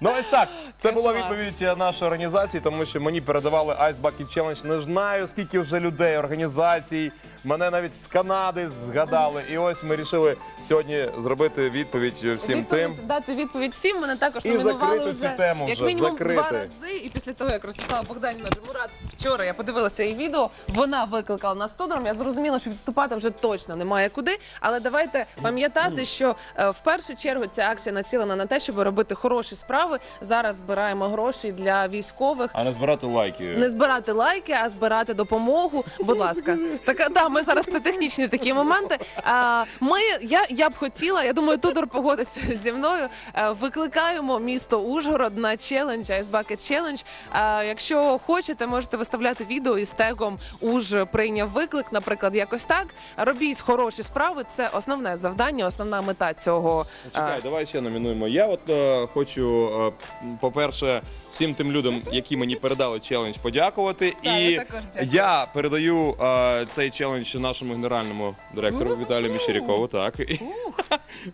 Ну ось так. Це була Кошмар. відповідь нашої організації, тому що мені передавали Ice Bucket Challenge. Не знаю, скільки вже людей, організацій. Мене навіть з Канади згадали. І ось ми вирішили сьогодні зробити відповідь всім відповідь, тим. дати відповідь всім. Мене також І номінували вже тему як вже, мінімум закрити. два рази. І після того, як Ростислава Богданівна Джемурат вчора я подивилася її відео, вона викликала нас студором. Я зрозуміла, що відступати вже точно немає куди. Але давайте пам'ятати, що е, в першу чергу ця акція націлена на те, щоб робити хороші справи. Зараз збираємо гроші для військових. А не збирати лайки. Не збирати лайки, а збирати допомогу. Будь ласка, так да, ми зараз це технічні такі моменти. А ми я, я б хотіла. Я думаю, Тудор погодиться зі мною. е, Викликаємо місто Ужгород на челендж Ice Bucket Challenge. А якщо хочете, можете виставляти відео із тегом Уж прийняв виклик. Наприклад, якось так. Робіть хороші справи. Це основне завдання, основна мета цього. Ну, Чекай, давай ще номінуємо. Я от е, хочу, е, по-перше, всім тим людям, які мені передали челендж, подякувати. Так, і я також дякую. я передаю е, цей челендж нашому генеральному директору Віталію Міщерякову. Так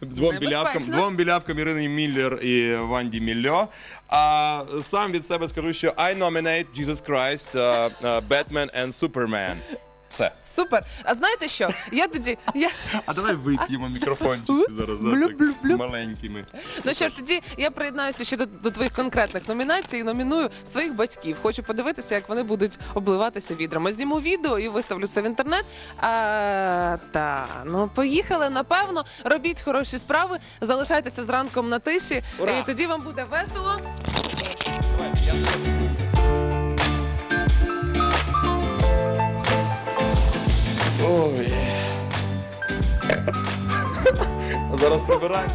двом білявкам, Небезпечно. двом білявкам Ірині Міллер і Ванді Мільо. А сам від себе скажу, що I nominate Jesus Christ, е, е, Batman and Superman. Все. Супер. А знаєте що? Я тоді я. А давай вип'ємо мікрофончики зараз да, Блю, так, блю, блю. маленькими. Ну що ж, тоді я приєднаюся ще до, до твоїх конкретних номінацій і номіную своїх батьків. Хочу подивитися, як вони будуть обливатися відрами. Зніму відео і виставлю це в інтернет. А, та ну поїхали. Напевно, робіть хороші справи, залишайтеся зранком на тисі, Ура! і тоді вам буде весело. А Зараз забирай.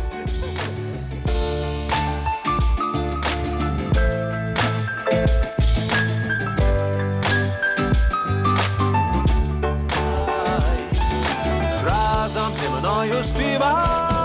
разом зі мною співай.